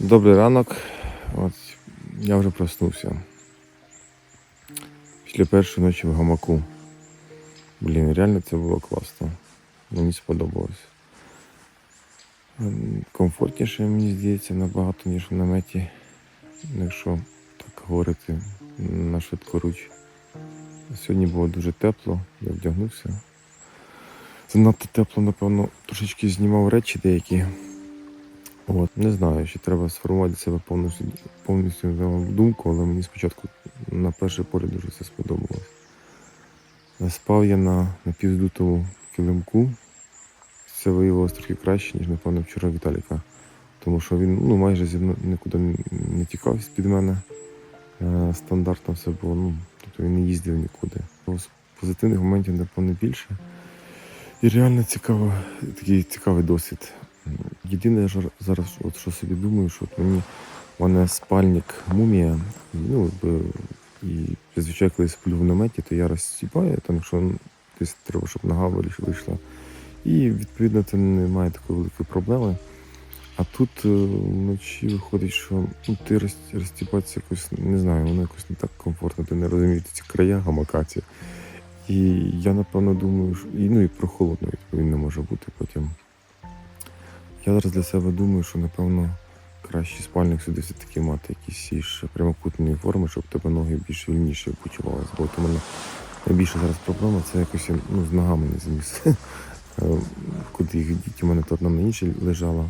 Добрий ранок. От я вже проснувся. Після першої ночі в гамаку. Блін, реально це було класно. Мені сподобалось. Комфортніше, мені здається, набагато, ніж в наметі, якщо так говорити на швидкоруч. Сьогодні було дуже тепло, я вдягнувся. Занадто тепло, напевно, трошечки знімав речі деякі. От, не знаю, ще треба сформувати себе повністю, повністю думку, але мені спочатку на перший погляд дуже все сподобалось. Спав я на напівздутому килимку. Це виявилось трохи краще, ніж, напевно, вчора Віталіка. Тому що він ну, майже зі мною нікуди не тікав з-під мене. Е, Стандартно все було, ну, тобто він не їздив нікуди. З позитивних моментів, напевно, більше. І реально цікаво, такий цікавий досвід. Єдине, я зараз от, що собі думаю, що от мені в мене спальник мумія, ну, і зазвичай, коли я сплю в наметі, то я розсіпаю, там, якщо ну, десь треба, щоб нога вийшла. І відповідно це не має такої великої проблеми. А тут е, вночі виходить, що ну, ти роз, розтіпатися якось, не знаю, воно якось не так комфортно, ти не розумієш ці края гамакаці. І я напевно думаю, що і, ну і прохолодно відповідно може бути потім. Я зараз для себе думаю, що напевно краще спальник сюди все-таки мати якісь більш прямокутної форми, щоб тебе ноги більш вільніше почувалися. Бо от у мене найбільша зараз проблема це якось ну, з ногами не зміс. Е, Куди їх діть, у мене то одна на іншій лежала.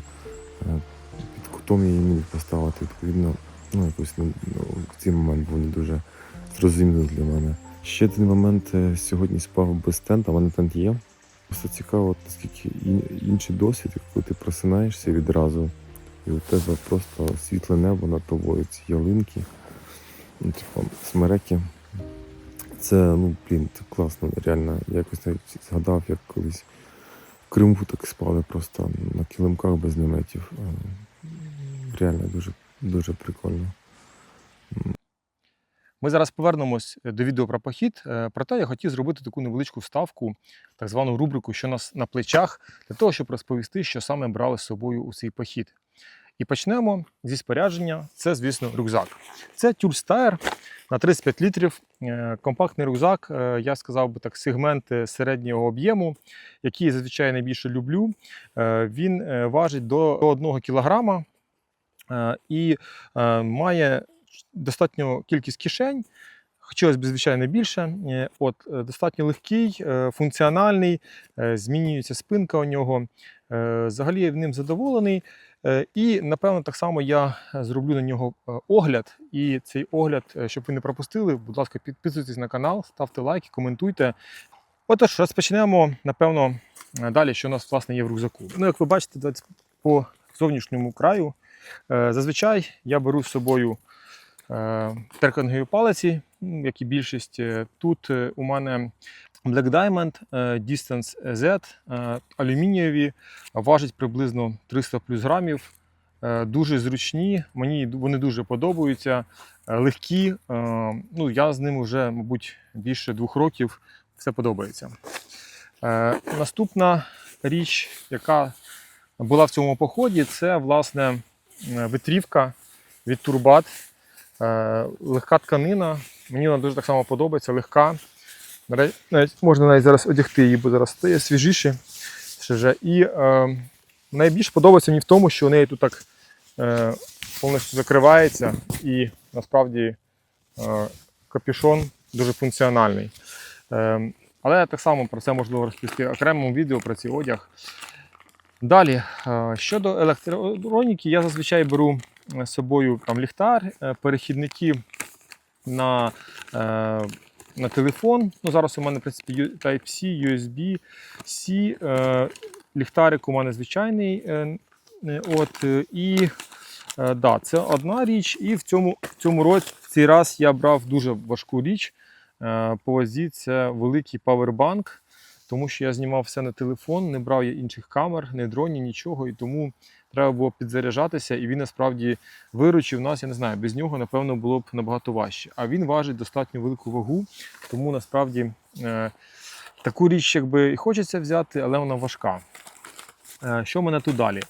Е, Під кутом я її міг поставити. Відповідно, ну якось ну, цей момент був не дуже зрозумілий для мене. Ще один момент е, сьогодні спав без тента, в мене тент є. Просто цікаво, наскільки інший досвід, коли ти просинаєшся відразу, і у тебе просто світле небо над тобою, ці ялинки, ну, типу, смереки. Це, ну, блін, це класно, реально. Я якось навіть згадав, як колись в Криму так спали просто на килимках без наметів. Е, Реально дуже, дуже прикольно. Ми зараз повернемось до відео про похід. Е, Проте я хотів зробити таку невеличку вставку, так звану рубрику, що нас на плечах, для того, щоб розповісти, що саме брали з собою у цей похід. І почнемо зі спорядження. Це, звісно, рюкзак. Це тюрстайр на 35 літрів. Е, Компактний рюкзак, е, я сказав би так, сегменти середнього об'єму, який я зазвичай найбільше люблю. Е, Він е, важить до 1 кілограма е, і е, має достатньо кількість кишень. Хотілося б, звичайно, більше. Е, От, е, достатньо легкий, е, функціональний, змінюється спинка у нього. Взагалі я ним задоволений. І, напевно, так само я зроблю на нього огляд. І цей огляд, щоб ви не пропустили, будь ласка, підписуйтесь на канал, ставте лайки, коментуйте. Отож, розпочнемо, напевно, далі, що у нас власне є в рюкзаку. Ну, як ви бачите, по зовнішньому краю. Зазвичай я беру з собою е, трекінгові палиці, як і більшість. Е, Тут е, у мене Black Diamond е, Distance Z е, алюмінієві, важить приблизно 300 плюс грамів. Е, Дуже зручні, мені вони дуже подобаються, е, легкі. е, Ну, я з ними вже, мабуть, більше двох років. Все подобається. Е, Наступна річ, яка була в цьому поході, це власне е, витрівка від Турбат. Е, легка тканина. Мені вона дуже так само подобається, легка. Навіть, можна навіть зараз одягти її, бо зараз стає свіжіше. ще. І е, найбільш подобається мені в тому, що у неї тут так е, повністю закривається і насправді е, капюшон дуже функціональний. Е, але так само про це можливо розповісти в окремому відео про цей одяг. Далі, е, щодо електроніки, я зазвичай беру з собою там ліхтар, е, перехідники на, е, на телефон. Ну, зараз у мене в принципі Type-C, USB, C, е, ліхтарик у мене звичайний. От, і да, це одна річ. І в цьому, в цьому році цей раз я брав дуже важку річ. По вазі це великий павербанк тому що я знімав все на телефон, не брав я інших камер, не дронів, нічого, і тому треба було підзаряджатися, і він насправді виручив нас, я не знаю, без нього, напевно, було б набагато важче. А він важить достатньо велику вагу, тому насправді е, таку річ, якби і хочеться взяти, але вона важка. Е, що мене тут далі?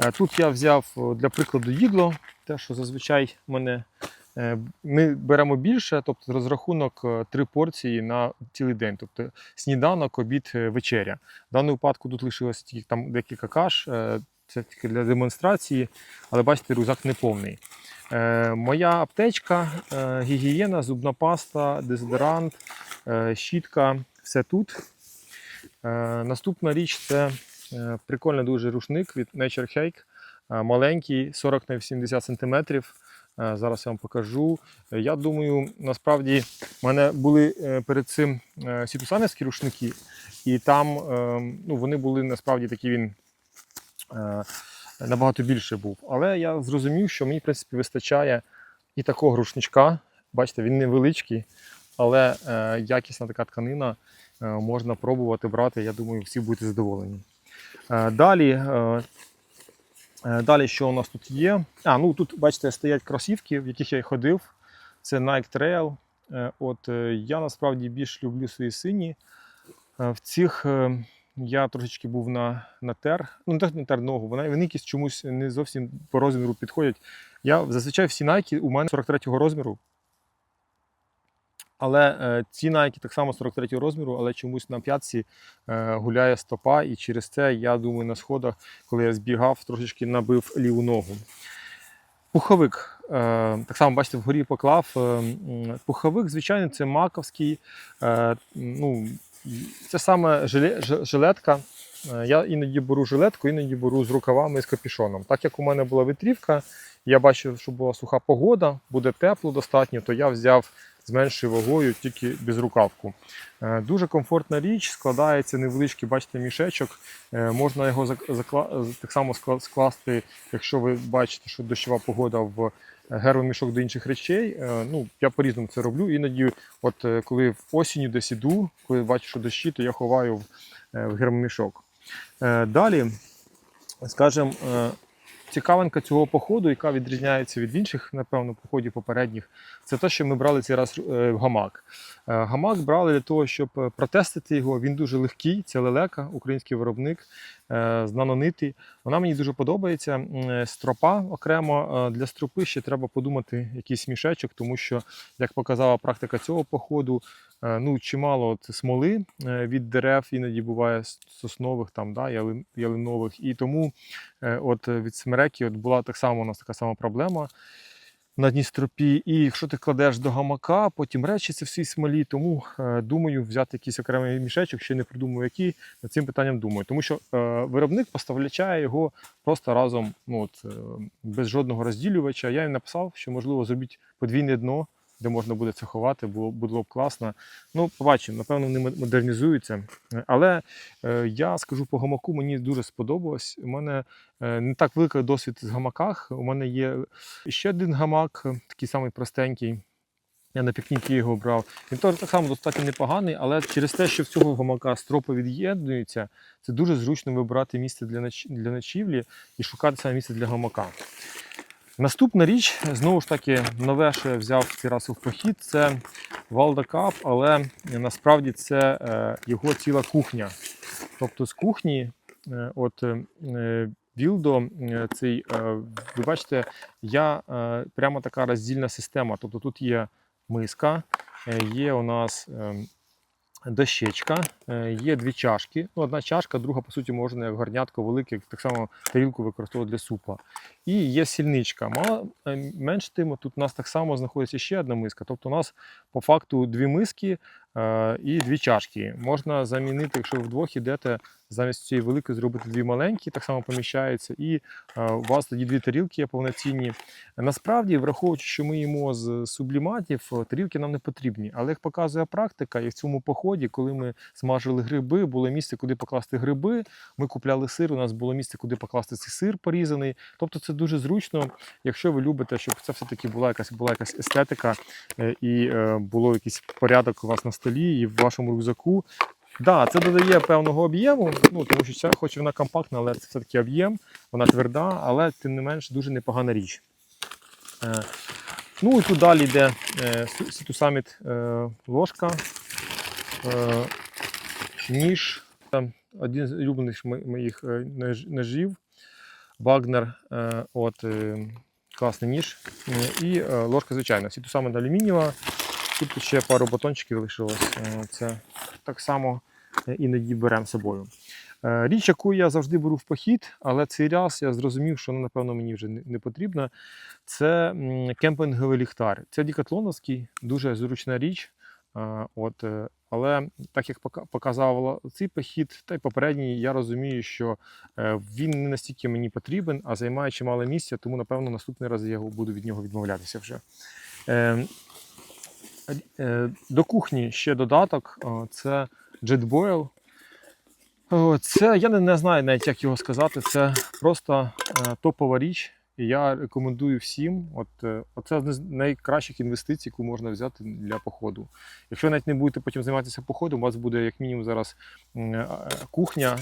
Е, Тут я взяв для прикладу їдло, те, що зазвичай мене е, ми беремо більше, тобто розрахунок е, три порції на цілий день, тобто сніданок, обід, е, вечеря. В даному випадку тут лишилося тільки там декілька каш, е, це тільки для демонстрації, але бачите, рюкзак не повний. Е, Моя аптечка, е, гігієна, зубна паста, дезодорант, е, щітка, все тут. Е, Наступна річ це е, прикольний дуже рушник від Nature Hike. Е, Маленький, 40 на 70 см. Зараз я вам покажу. Е, Я думаю, насправді в мене були е, перед цим е, сітусанівські рушники, і там е, ну, вони були насправді такі він е, набагато більше був. Але я зрозумів, що мені в принципі вистачає і такого рушничка. Бачите, він невеличкий, але е, якісна така тканина. Е, можна пробувати брати. Я думаю, всі будете задоволені. Е, Далі, е, е, далі, що у нас тут є? А, ну тут, бачите, стоять кросівки, в яких я ходив. Це Nike Trail. Е, От е, я насправді більш люблю свої сині. Е, В цих е, я трошечки був на, на тер, ну не тер ногу, вони, вони якісь чомусь не зовсім по розміру підходять. Я зазвичай всі Nike у мене 43-го розміру. Але е, ці Nike так само 43-го розміру, але чомусь на п'ятці е, гуляє стопа, і через це я думаю, на сходах, коли я збігав, трошечки набив ліву ногу. Пуховик. Е, так само, бачите, вгорі поклав. Е, пуховик, звичайно, це маковський. Е, ну, це саме жилетка. Е, Я іноді беру жилетку, іноді беру з рукавами і з капюшоном. Так як у мене була витрівка, я бачив, що була суха погода, буде тепло достатньо, то я взяв з меншою вагою тільки безрукавку. Е, Дуже комфортна річ, складається невеличкий, бачите, мішечок. Е, Можна його так само скласти, якщо ви бачите, що дощова погода в гермомішок до інших речей. Е, Ну, я по-різному це роблю. Іноді, от е, коли в осінню десь іду, коли бачу, що дощі, то я ховаю в, е, гермомішок. Далі, скажімо, цікавинка цього походу, яка відрізняється від інших, напевно, походів попередніх, це те, що ми брали цей раз е, гамак. Е, Гамак брали для того, щоб е, протестити його. Він дуже легкий, це лелека, український виробник з нанонити. Вона мені дуже подобається. Стропа окремо для стропи ще треба подумати якийсь мішечок, тому що, як показала практика цього походу, ну чимало от смоли е, від дерев іноді буває соснових, там да, ялинових. І тому е, от е, від смереки от була так само у нас така сама проблема на Дністропі. І якщо ти кладеш до гамака, потім речі це всі смолі. Тому е, думаю взяти якийсь окремий мішечок, ще не придумаю, який над цим питанням думаю. Тому що е, виробник поставляє його просто разом, ну от е, без жодного розділювача. Я їм написав, що можливо зробіть подвійне дно. Де можна буде це ховати, було, було б класно. Ну, побачимо, напевно, вони модернізуються. Але е, я скажу по гамаку, мені дуже сподобалось. У мене е, не так великий досвід з гамаках. У мене є ще один гамак, такий самий простенький. Я на пікніки його брав. Він теж так само достатньо непоганий, але через те, що в цього гамака стропи від'єднуються, це дуже зручно вибирати місце для, для ночівлі і шукати саме місце для гамака. Наступна річ, знову ж таки, нове, що я взяв цей раз у похід, це Валдакап, але насправді це е, його ціла кухня. Тобто з кухні, е, от е, Вілдо, цей, ви бачите, я прямо така роздільна система. Тобто тут є миска, є у нас е, дощечка, е, є дві чашки. Ну, одна чашка, друга, по суті, можна як горнятко велике, як так само тарілку використовувати для супа. І є сільничка. Мало е, менш тим, тут у нас так само знаходиться ще одна миска. Тобто у нас по факту дві миски і дві чашки. Можна замінити, якщо ви вдвох ідете, замість цієї великої зробити дві маленькі, так само поміщаються, і е, у вас тоді дві тарілки є повноцінні. Насправді, враховуючи, що ми їмо з субліматів, е, тарілки нам не потрібні. Але як показує практика, і в цьому поході, коли ми смажили гриби, було місце, куди покласти гриби. Ми купляли сир, у нас було місце, куди покласти цей сир порізаний. Тобто це дуже зручно, якщо ви любите, щоб це все-таки була якась була якась естетика е, і е, було якийсь порядок у вас на столі і в вашому рюкзаку. Да, це додає певного об'єму, ну тому що ця, хоч вона компактна, але це все-таки об'єм, вона тверда, але тим не менш дуже непогана річ. Е, ну і тут далі йде е, Саміт е, ложка, е, ніж, там один з улюблених моїх е, нож- ножів. Багнер, е, от, е, класний ніж. Е, І е, ложка звичайна. Саме алюмінієва. Тут ще пару батончиків лишилось. Е, Це так само е, іноді беремо з собою. Е, Річ, яку я завжди беру в похід, але цей раз я зрозумів, що вона, напевно, мені вже не потрібна. Це кемпінговий ліхтар. Це дікатлоновський, дуже зручна річ. От, але так як показав цей похід, та й попередній, я розумію, що він не настільки мені потрібен, а займає чимало місця, тому напевно наступний раз я буду від нього відмовлятися вже. Е, е, До кухні ще додаток е, це JetBoil. О, Це я не, знаю навіть, як його сказати. Це просто е, топова річ. І я рекомендую всім. От, е, одна з найкращих інвестицій, яку можна взяти для походу. Якщо навіть не будете потім займатися походом, у вас буде як мінімум зараз е, кухня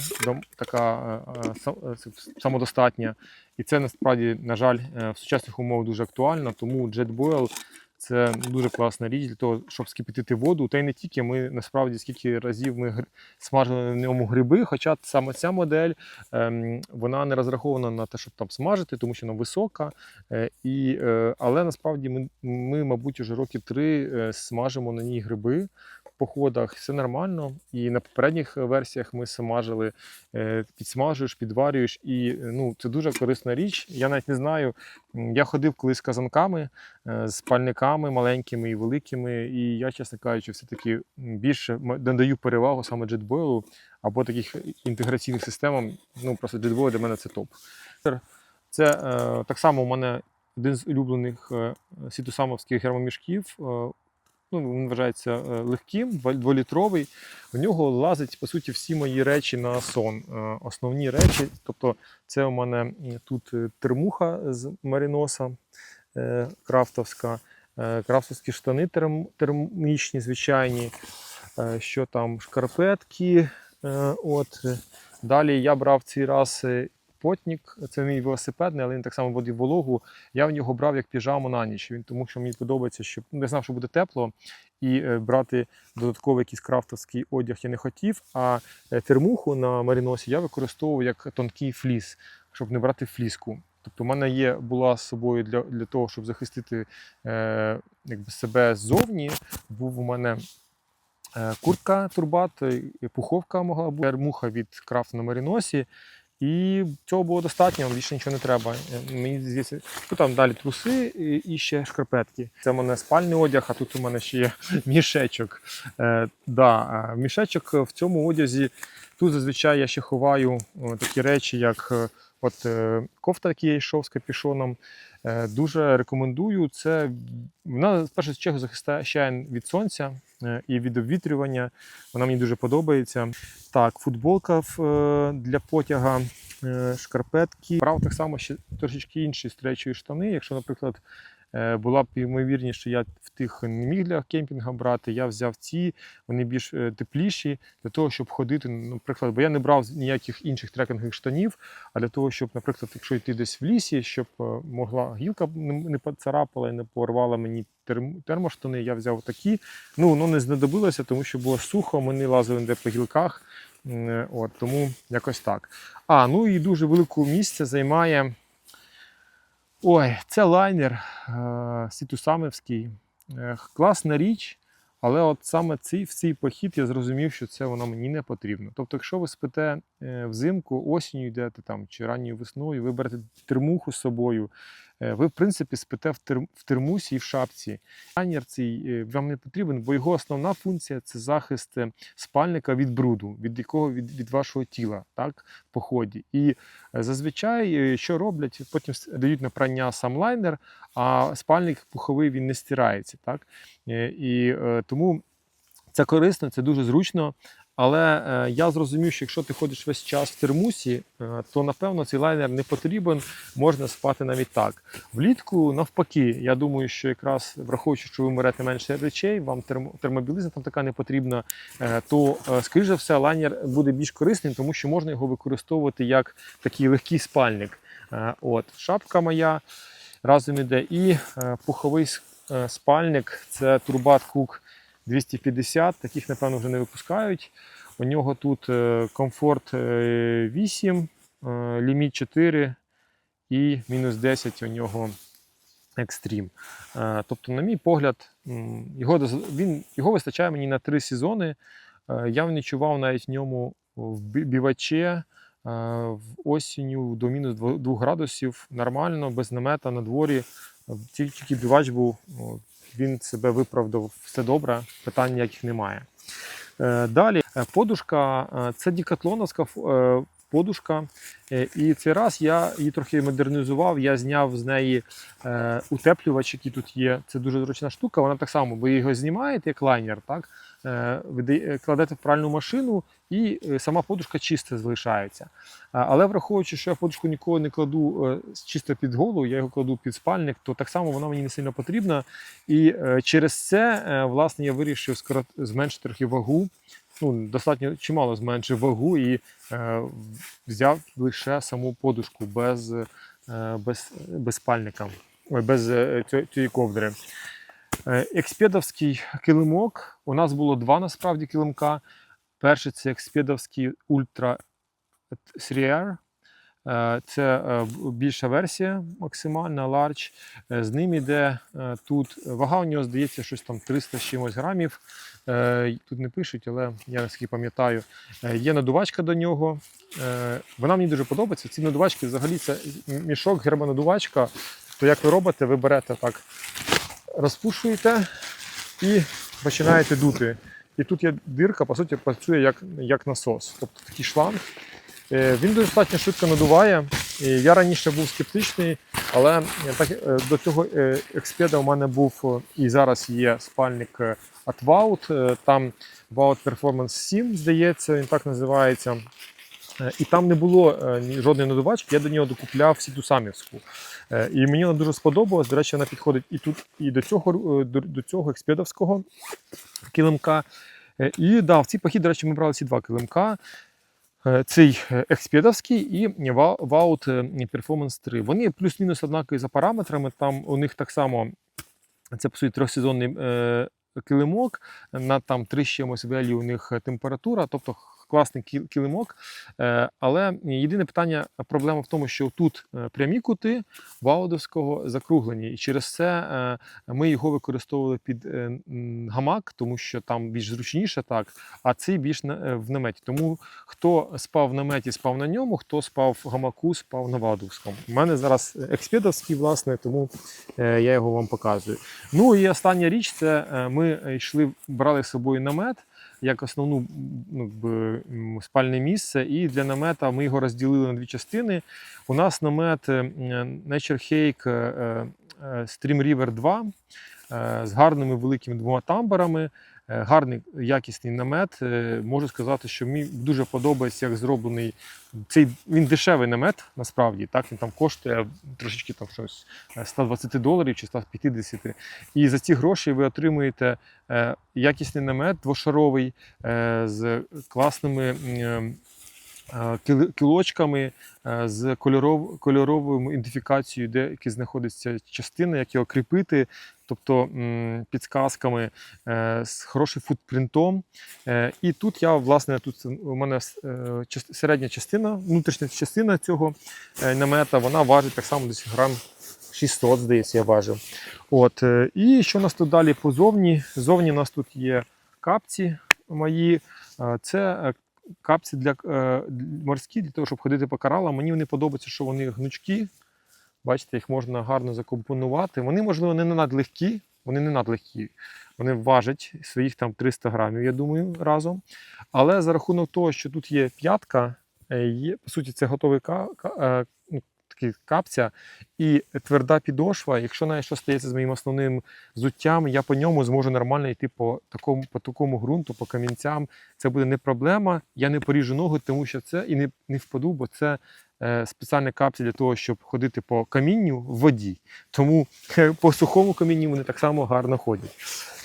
така е, е, е, самодостатня. І це насправді, на жаль, е, в сучасних умовах дуже актуально. Тому JetBoil це дуже класна річ для того, щоб скипятити воду. Та й не тільки ми насправді скільки разів ми смажили на ньому гриби, хоча саме ця модель ем, вона не розрахована на те, щоб там смажити, тому що вона висока. Е, і, е, але насправді ми, ми, мабуть, вже роки три е, смажимо на ній гриби походах. Все нормально. І на попередніх версіях ми смажили, е, підсмажуєш, підварюєш, і е, ну, це дуже корисна річ. Я навіть не знаю. Я ходив колись з казанками, е, з пальниками маленькими і великими, і я, чесно кажучи, все-таки більше надаю перевагу саме JetBoil або таких інтеграційних системам. Ну просто JetBoil для мене це топ. Це е, так само у мене один з улюблених е, сітусамовських гермомішків. Ну, він вважається е, легким, дволітровий. В нього лазить по суті всі мої речі на сон. Е, основні речі. Тобто, це у мене тут е, термуха з маріноса крафтовська, крафтовські штани терм, термічні, звичайні. Що там шкарпетки. От. Далі я брав цей раз потнік, це мій велосипедний, але він так само водив вологу. Я в нього брав як піжаму на ніч. Він тому що мені подобається, що ну, я знав, що буде тепло, і е, брати додатковий якийсь крафтовський одяг я не хотів. А термуху на маріносі я використовував як тонкий фліс, щоб не брати фліску. Тобто, в мене є була з собою для, для того, щоб захистити е, якби себе ззовні. Був у мене е, куртка турбат, е, пуховка могла бути, муха від крафт на маріносі. І цього було достатньо, більше нічого не треба. Е, Мені здається, ну, там далі труси і, ще шкарпетки. Це в мене спальний одяг, а тут у мене ще є мішечок. Е, да, е, мішечок в цьому одязі. Тут зазвичай я ще ховаю о, такі речі, як е, от, е, кофта, який я йшов з капюшоном. Е, дуже рекомендую. Це вона в першу чергу захищає від сонця е, і від обвітрювання. Вона мені дуже подобається. Так, футболка е, для потяга, шкарпетки. Брав так само ще трошечки інші стречові штани. Якщо, наприклад, була б ймовірність, що я в тих не міг для кемпінга брати, я взяв ці, вони більш е, тепліші для того, щоб ходити. ну, Наприклад, бо я не брав ніяких інших трекінгових штанів, а для того, щоб, наприклад, якщо йти десь в лісі, щоб е, могла гілка не поцарапала і не порвала мені термоштани, я взяв такі. Ну, воно не знадобилося, тому що було сухо, ми не лазили де по гілках. Е, От, тому якось так. А, ну і дуже велике місце займає. Ой, це лайнер е, Сітусамівський. Е, класна річ, але от саме цей, в цей похід я зрозумів, що це воно мені не потрібно. Тобто, якщо ви спите е, взимку, осінню йдете там, чи ранньою весною, ви берете термуху з собою, ви, в принципі, спите в, тер, в термусі і в шапці. Лайнер цей е, вам не потрібен, бо його основна функція це захист е, спальника від бруду, від якого від, від вашого тіла, так, в поході. І е, зазвичай, е, що роблять, потім дають на прання сам лайнер, а спальник пуховий він не стирається. Так? Е, І е, тому це корисно, це дуже зручно. Але е, я зрозумів, що якщо ти ходиш весь час в термусі, е, то напевно цей лайнер не потрібен, можна спати навіть так. Влітку, навпаки, я думаю, що якраз враховуючи, що ви берете менше речей, вам термо, термобілизна там така не потрібна, е, то, е, скоріш за все, лайнер буде більш корисним, тому що можна його використовувати як такий легкий спальник. Е, От, шапка моя разом іде, і е, пуховий е, спальник це Турбат Cook 250, таких, напевно, вже не випускають. У нього тут е, комфорт е, 8, е, ліміт 4, і мінус 10 у нього екстрім. Е, Тобто, на мій погляд, його, він, його вистачає мені на три сезони. Е, Я відчував навіть в ньому біваче е, в осінню до мінус 2 градусів нормально, без намета на дворі. Е, Тільки бівач був, він себе виправдав все добре, питань ніяких немає. Е, Далі е, подушка е, це дікатлоновська подушка. І цей раз я її трохи модернізував. Я зняв з неї утеплювач, який тут є. Це дуже зручна штука. Вона так само, ви його знімаєте як лайнер, так? Е, е, кладете в пральну машину, і е, сама подушка чиста залишається. Але враховуючи, що я подушку ніколи не кладу чисто під голову, я його кладу під спальник, то так само вона мені не сильно потрібна. І через це, власне, я вирішив зменшити трохи вагу. Ну, достатньо чимало зменшив вагу і взяв лише саму подушку без, без, без спальника, без цієї ковдри. Е, Експедовський килимок. У нас було два насправді килимка. Перший це експедовський Ultra 3R. Е, Це е, більша версія, максимальна large. З ним іде е, тут вага у нього здається щось там 300 з чимось грамів. Тут не пишуть, але я наскільки пам'ятаю. Є надувачка до нього. Вона мені дуже подобається. Ці надувачки взагалі це мішок, гербонадувачка. То як ви робите, ви берете так, розпушуєте і починаєте дути. І тут є дирка, по суті, працює як, як насос. Тобто такий шланг. Е, Він достатньо швидко надуває. Я раніше був скептичний, але так, е, до цього е, експеда у мене був і зараз є спальник от Vault. Е, Там Vault Performance 7, здається, він так називається. І там не було жодної надувачки, я до нього докупляв сіту самівську. Е, І мені вона дуже сподобалась. До речі, вона підходить і тут, і до цього, е, до, до цього експедовського килимка. Е, І да, в цій похід, до речі, ми брали ці два килимка. Е, Цей е, експедовський і Ва- Vault е, Performance 3. Вони плюс-мінус однакові за параметрами. Там у них так само це по суті трьохсезонний е, килимок. На там три з чимось велі у них температура, тобто класний ки- килимок. Е, але єдине питання, проблема в тому, що тут е, прямі кути Ваудовського закруглені, і через це е, ми його використовували під е, гамак, тому що там більш зручніше так, а цей більш е, в наметі. Тому хто спав в наметі, спав на ньому, хто спав в гамаку, спав на Ваудовському. У мене зараз експедовський, власне, тому е, я його вам показую. Ну і остання річ це е, ми йшли, брали з собою намет як основну ну, спальне місце. І для намета ми його розділили на дві частини. У нас намет е, Nature Hake е, е, Stream River 2 е, з гарними великими двома тамбурами. Е, Гарний якісний намет. Е, Можу сказати, що мені дуже подобається, як зроблений цей він дешевий намет, насправді. Так він там коштує трошечки там щось е, 120 доларів чи 150. І за ці гроші ви отримуєте е, якісний намет двошаровий е, з класними м, е, кили- кілочками, е, з кольоров, кольоровою ідентифікацією, де які знаходиться частина, як його кріпити, тобто підсказками е, з хорошим футпринтом. Е, І тут я, власне, тут у мене е, середня частина, внутрішня частина цього е, намета, вона важить так само десь грам 600, здається, я важив. От, е, і що у нас тут далі позовні? Зовні у нас тут є капці мої. Е, Це е, капці для е, морські, для того, щоб ходити по коралам. Мені вони подобаються, що вони гнучкі. Бачите, їх можна гарно закомпонувати. Вони, можливо, не надлегкі, вони не надлегкі. Вони важать своїх там 300 грамів, я думаю, разом. Але за рахунок того, що тут є п'ятка, е, є, по суті, це готовий такий капця і тверда підошва. Якщо навіть що стається з моїм основним взуттям, я по ньому зможу нормально йти по такому, по такому ґрунту, по камінцям. Це буде не проблема. Я не поріжу ногу, тому що це і не, не впаду, бо це е, спеціальні капці для того, щоб ходити по камінню в воді. Тому е, по сухому камінню вони так само гарно ходять.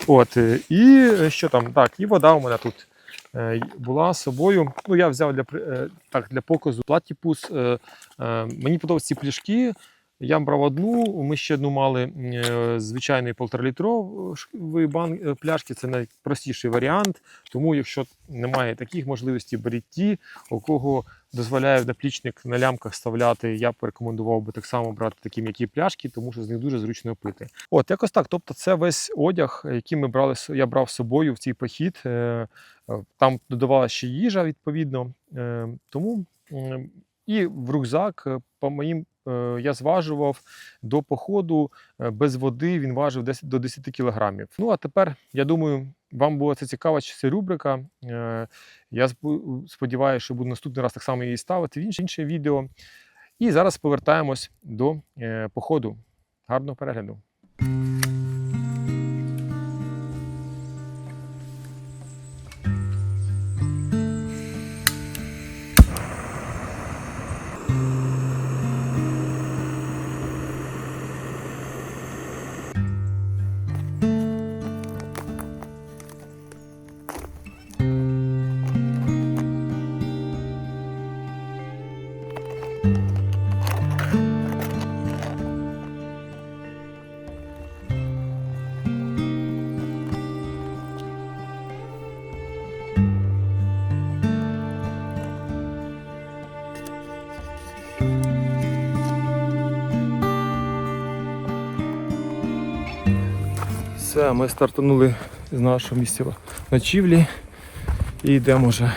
От, е, і що там? Так, і вода у мене тут була собою. Ну, я взяв для, е, так, для показу платіпус. Е, е, мені подобаються ці пляшки. Я брав одну, ми ще одну мали е, звичайний полторалітрової бан е, пляшки. Це найпростіший варіант. Тому, якщо немає таких можливостей, беріть ті, у кого дозволяє наплічник на лямках вставляти. Я б порекомендував би так само брати такі м'які пляшки, тому що з них дуже зручно пити. От якось так. Тобто, це весь одяг, який ми брали я брав з собою в цей похід. Е, е, Там додавалася ще їжа, відповідно. Е, Тому і в рюкзак, е, по моїм, е, я зважував до походу е, без води, він важив 10, до 10 кілограмів. Ну а тепер, я думаю, вам була це цікава ця рубрика. Е, Я сподіваюся, що буду наступний раз так само її ставити в інше, відео. І зараз повертаємось до е, походу. Гарного перегляду. Все, ми стартанули з нашого місця ночівлі і йдемо вже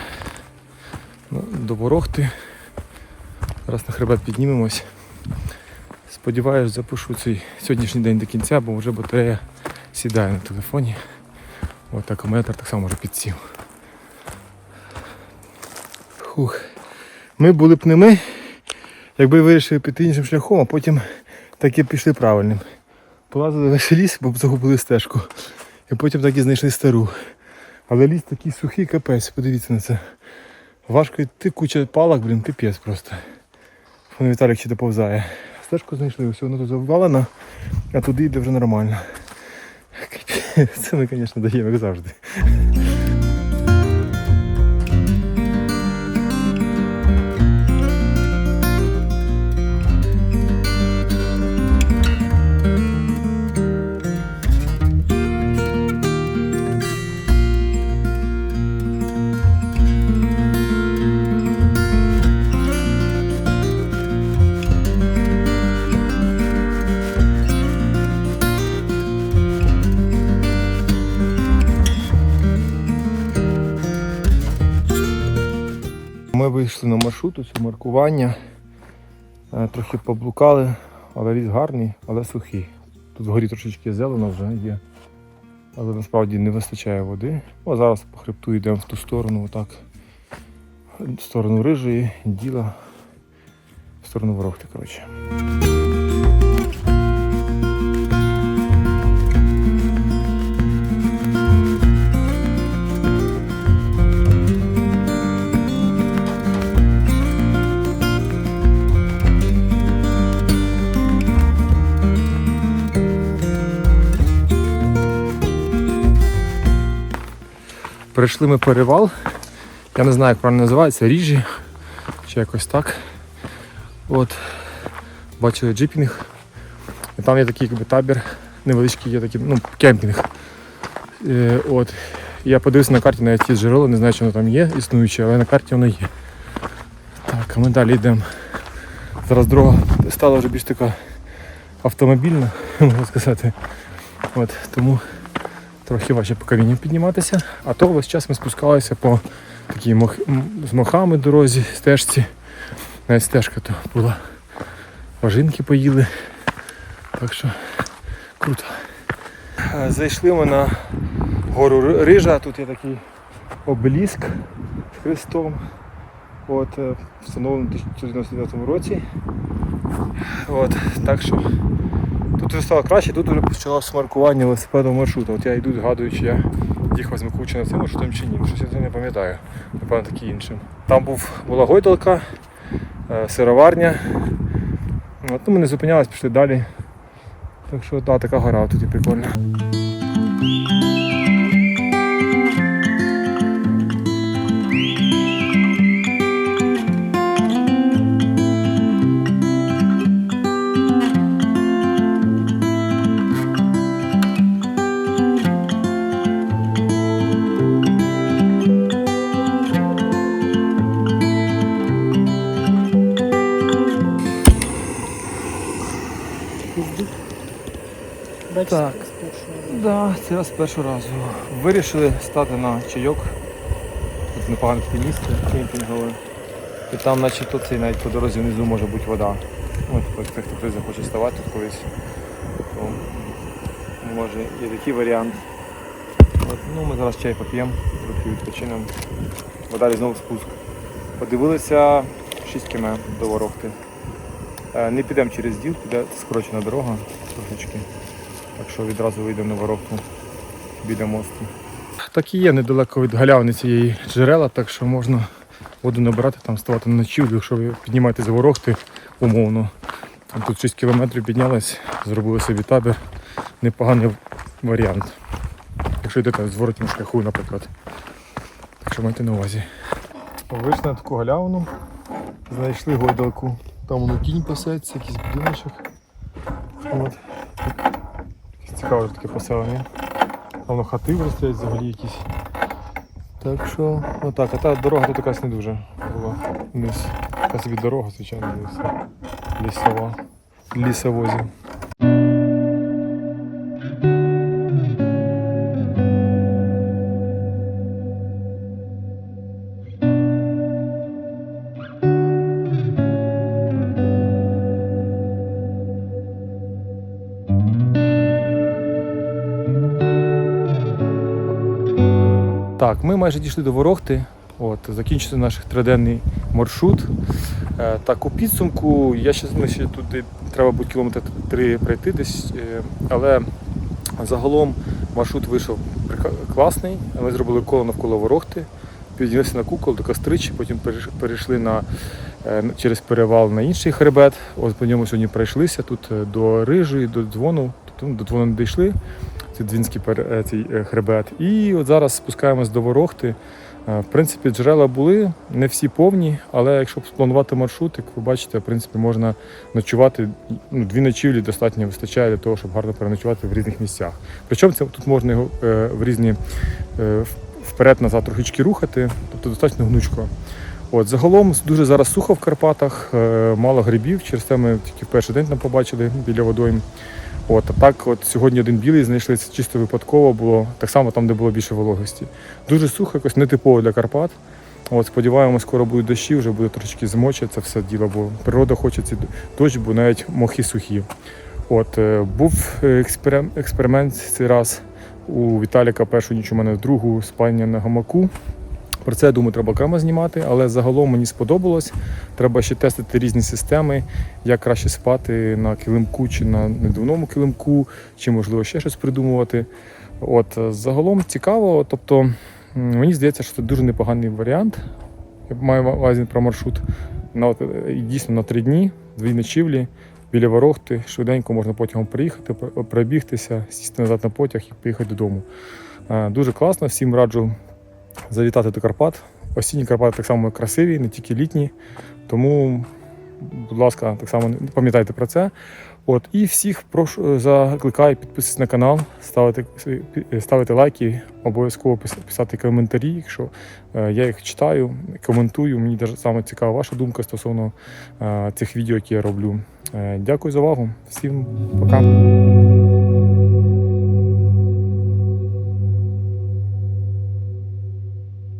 до Ворохти. Зараз на хребет піднімемось. Сподіваюсь, запишу цей сьогоднішній день до кінця, бо вже батарея сідає на телефоні. От акумулятор так само вже підсів. Хух. Ми були б не ми, якби вирішили піти іншим шляхом, а потім таки пішли правильним. Полазили весь ліс, бо загубили стежку. І потім так і знайшли стару. Але ліс такий сухий капець, подивіться на це. Важко йти, куча палок, блін, піпець просто. Фон Віталік ще доповзає. Стежку знайшли, все воно тут завалено, а туди йде вже нормально. Це ми, звісно, даємо, як завжди. Вийшли на маршрут, ось маркування. Е, Трохи поблукали, але ліс гарний, але сухий. Тут вгорі трошечки зелено вже є. Але насправді не вистачає води. О, зараз по хребту йдемо в ту сторону, отак. В сторону рижої, діла, в сторону ворогти, коротше. Перейшли ми перевал. Я не знаю, як правильно називається, ріжі чи якось так. От. Бачили джипінг. І там є такий якби, табір невеличкий, є такий, ну, кемпінг. Е, от. Я подивився на карті навіть є джерело, не знаю, чи воно там є існуюче, але на карті воно є. Так, а ми далі йдемо. Зараз дорога стала вже більш така автомобільна, можна сказати. От, тому трохи важче по камінням підніматися, а то весь час ми спускалися по такій мох... з мохами дорозі, стежці. Навіть стежка то була. Важинки поїли. Так що круто. Е, Зайшли ми на гору Рижа, тут є такий обеліск з хрестом. От, е, встановлений у 1999 році. От, так що Тут вже стало краще, тут вже почалося маркування велосипедного маршруту. От я йду, згадую, чи я їхав з Микучина цим маршрутом чи ні. Щось я це не пам'ятаю. Напевно, такі іншим. Там був, була гойдалка, е, сироварня. От, ну, ми не зупинялись, пішли далі. Так що та, така гора тут і прикольна. Так. Да, це раз першого разу. Вирішили стати на чайок. Тут непогане таке місце, кемпінгове. І там начебто цей навіть по дорозі внизу може бути вода. От ось хто хтось захоче ставати тут колись. То може є такий варіант. От, ну, ми зараз чай поп'ємо, трохи відпочинемо. Вода знову спуск. Подивилися 6 км до Ворохти. Е, Не підемо через діл, піде скорочена дорога трошечки. Так що відразу вийдемо на Ворохту біля мосту. Так і є недалеко від галявини цієї джерела, так що можна воду набирати, там ставати на ночівлю, якщо ви піднімаєте за ворохти умовно. Там тут 6 кілометрів піднялись, зробили собі табір. Непоганий варіант. Якщо йдете з зворотнім шляху, наприклад. Так що майте на увазі. Вийшли на таку галявину, знайшли гойдалку. Там воно кінь пасеться, якийсь будиночок. От. Цікаве таке поселення. Воно хати виростають взагалі якісь. Так що, отак, а та дорога тут якась не дуже була вниз. Така собі дорога, звичайно, лісова. Лісовозі. Майже дійшли до Ворохти. От, закінчився наш триденний маршрут. Е, так, у підсумку, я ще, ми ще туди треба буде кілометр три пройти десь, е, але загалом маршрут вийшов класний. Ми зробили коло навколо Ворохти, піднялися на кукол до Костричі, потім перейшли на, е, через перевал на інший хребет. Ось по ньому сьогодні пройшлися тут е, до Рижої, до дзвону. Тобто до дзвону не дійшли. Пер- е, цей е, хребет. І от зараз спускаємось до Ворохти. Е, В принципі, джерела були, не всі повні, але якщо спланувати маршрут, як ви бачите, в принципі, можна ночувати. Ну, дві ночівлі достатньо вистачає для того, щоб гарно переночувати в різних місцях. Причому це тут можна його в різні вперед-назад трохички рухати, тобто достатньо гнучко. От, загалом дуже зараз сухо в Карпатах, мало грибів, через те ми тільки в перший день там побачили біля водойм. От, а так, от сьогодні один білий знайшли, це чисто випадково було, так само там, де було більше вологості. Дуже сухо, якось нетипово для Карпат. От, сподіваємось, скоро будуть дощі, вже буде трошки змочити все діло, бо природа хоче цей дощ, бо навіть мохи сухі. От, е, був експеримент цей раз у Віталіка першу ніч у мене другу спальня на гамаку. Про це, я думаю, треба окремо знімати, але загалом мені сподобалось. Треба ще тестити різні системи, як краще спати на килимку чи на недавному килимку, чи можливо ще щось придумувати. От загалом цікаво. Тобто мені здається, що це дуже непоганий варіант. Я маю на увазі про маршрут. На дійсно на три дні, дві ночівлі. Біля Ворохти швиденько можна потягом приїхати, пр- пробігтися, сісти назад на потяг і поїхати додому. Е, Дуже класно, всім раджу завітати до Карпат. Осінні Карпати так само красиві, не тільки літні. Тому, будь ласка, так само пам'ятайте про це. От, і всіх прошу е, закликаю підписатися на канал, ставити, ставити лайки, обов'язково писати коментарі, якщо е, я їх читаю, коментую. Мені дуже саме цікава ваша думка стосовно е, цих відео, які я роблю. Дякую за увагу. Всім пока.